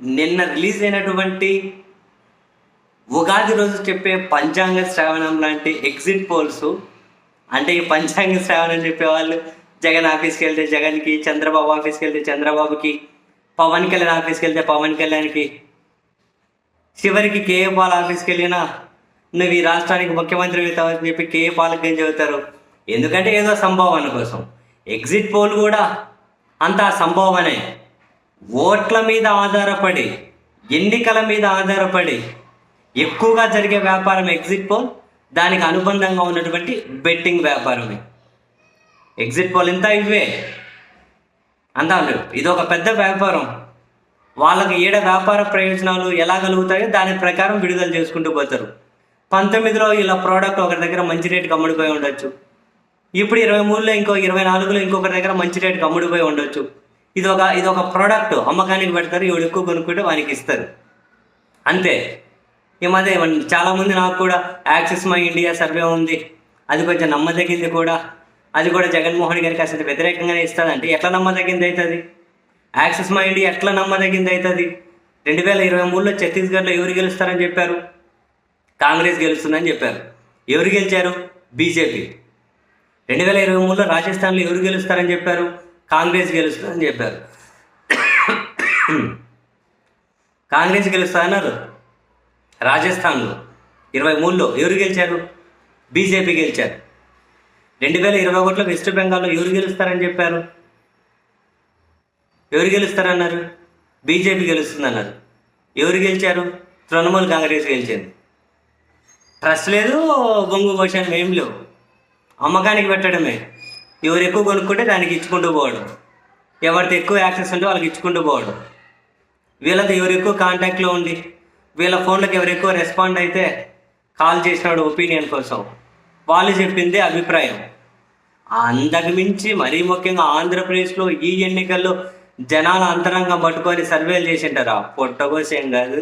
నిన్న రిలీజ్ అయినటువంటి ఉగాది రోజు చెప్పే పంచాంగ శ్రావణం లాంటి ఎగ్జిట్ పోల్స్. అంటే ఈ పంచాంగ శ్రావణం చెప్పేవాళ్ళు జగన్ ఆఫీస్కి వెళ్తే జగన్కి చంద్రబాబు ఆఫీస్కి వెళ్తే చంద్రబాబుకి పవన్ కళ్యాణ్ ఆఫీస్కి వెళ్తే పవన్ కళ్యాణ్కి. చివరికి కేఏ పాల్ ఆఫీస్కి వెళ్ళినా నువ్వు ఈ రాష్ట్రానికి ముఖ్యమంత్రి అవుతావని చెప్పి కేఏ పాలకు ఏం చెబుతారు? ఎందుకంటే ఏదో సంభావన కోసం. ఎగ్జిట్ పోల్ కూడా అంత సంభావనే. ఓట్ల మీద ఆధారపడి ఎన్నికల మీద ఆధారపడి ఎక్కువగా జరిగే వ్యాపారం ఎగ్జిట్ పోల్ దానికి అనుబంధంగా ఉన్నటువంటి బెట్టింగ్ వ్యాపారమే ఎగ్జిట్ పోల్ ఇంత ఇవే అందాలు ఇది ఒక పెద్ద వ్యాపారం. వాళ్ళకి ఏడ వ్యాపార ప్రయోజనాలు ఎలా కలుగుతాయో దాని ప్రకారం విడుదల చేసుకుంటూ పోతారు. పంతొమ్మిదిలో ఇలా ప్రోడక్ట్ ఒకరి దగ్గర మంచి రేటుకి అమ్ముడిపోయి ఉండొచ్చు. ఇప్పుడు ఇరవై మూడులో ఇంకో ఇరవై నాలుగులో ఇంకొకరి దగ్గర మంచి రేటుకి అమ్ముడిపోయి ఉండొచ్చు. ఇది ఒక ఇది ఒక ప్రోడక్ట్ అమ్మకానికి పెడతారు ఇవి ఎక్కువ కొనుక్కుంటే వానికి ఇస్తారు. అంతే. ఈ మధ్య చాలామంది నాకు కూడా యాక్సిస్ మై ఇండియా సర్వే ఉంది. అది కొంచెం నమ్మదగింది కూడా. అది కూడా జగన్మోహన్ గారికి అసలు వ్యతిరేకంగానే ఇస్తుందంటే ఎట్లా నమ్మదగింది అవుతుంది యాక్సిస్ మై ఇండియా ఎట్లా నమ్మదగింది అవుతుంది రెండు వేల ఇరవై మూడులో ఛత్తీస్గఢ్లో ఎవరు గెలుస్తారని చెప్పారు? కాంగ్రెస్ గెలుస్తుందని చెప్పారు. ఎవరు గెలిచారు? బీజేపీ. రెండు వేల ఇరవై మూడులో రాజస్థాన్లో ఎవరు గెలుస్తారని చెప్పారు? కాంగ్రెస్ గెలుస్తుందని చెప్పారు. కాంగ్రెస్ గెలుస్తారన్నారు రాజస్థాన్లో ఇరవై మూడులో ఎవరు గెలిచారు? బీజేపీ గెలిచారు. రెండు వేల ఇరవై ఒకటిలో వెస్ట్ బెంగాల్లో ఎవరు గెలుస్తారని చెప్పారు? ఎవరు గెలుస్తారన్నారు? బీజేపీ గెలుస్తుందన్నారు. ఎవరు గెలిచారు? తృణమూల్ కాంగ్రెస్ గెలిచింది. ట్రస్ట్ లేదు బొంగు భోషణం ఏం లేవు. అమ్మకానికి పెట్టడమే. ఎవరు ఎక్కువ కొనుక్కుంటే దానికి ఇచ్చుకుంటూ పోవడం ఎవరితో ఎక్కువ యాక్సెస్ ఉంటే వాళ్ళకి ఇచ్చుకుంటూ పోవడం వీళ్ళతో ఎవరు ఎక్కువ కాంటాక్ట్లో ఉండి వీళ్ళ ఫోన్లకు ఎవరు ఎక్కువ రెస్పాండ్ అయితే కాల్ చేసినాడు ఒపీనియన్ కోసం. వాళ్ళు చెప్పింది అభిప్రాయం. అంతకు మించి మరీ ముఖ్యంగా ఆంధ్రప్రదేశ్లో ఈ ఎన్నికల్లో జనాల అంతరంగం పట్టుకొని సర్వేలు చేసింటారా? పొట్టకోసేం కాదు.